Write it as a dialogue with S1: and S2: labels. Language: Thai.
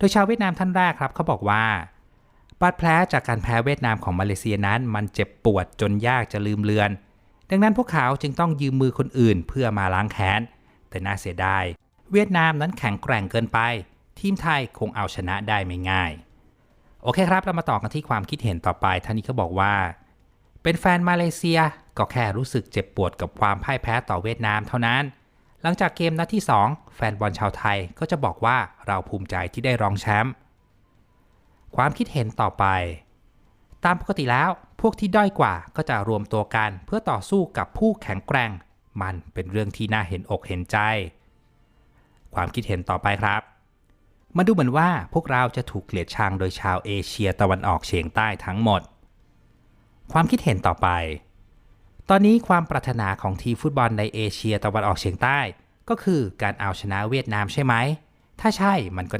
S1: โดยชาวเวียดนามท่านแรกครับเขาบอกว่าบาดแผลจากการแพ้เวียดนามของมาเลเซียนั้น มันเจ็บปวดจนยากจะลืมเลือน ดังนั้นพวกเขาจึงต้องยืมมือคนอื่นเพื่อมาล้างแค้น แต่น่าเสียดาย เวียดนามนั้นแข็งแกร่งเกินไป ทีมไทยคงเอาชนะได้ไม่ง่าย โอเคครับ เรามาต่อกันที่ความคิดเห็นต่อไปท่านนี้เขาบอกว่า เป็นแฟนมาเลเซียก็แค่รู้สึกเจ็บปวดกับความพ่ายแพ้ต่อเวียดนามเท่านั้น หลังจากเกมนัดที่ 2 แฟนบอลชาวไทยก็จะบอกว่าเราภูมิใจที่ได้รองแชมป์ความคิดเห็นต่อไป ตามปกติแล้วพวกที่ด้อยกว่าก็จะรวมตัวกันเพื่อต่อสู้กับผู้แข็งแกร่ง มันเป็นเรื่องที่น่าเห็นอกเห็นใจ ความคิดเห็นต่อไปครับ มันดูเหมือนว่าพวกเราจะถูกเกลียดชังโดยชาวเอเชียตะวันออกเฉียงใต้ทั้งหมด ความคิดเห็นต่อไป ตอนนี้ความปรารถนาของทีมฟุตบอลในเอเชียตะวันออกเฉียงใต้ ก็คือการเอาชนะเวียดนามใช่ไหม ถ้าใช่มันก็น่า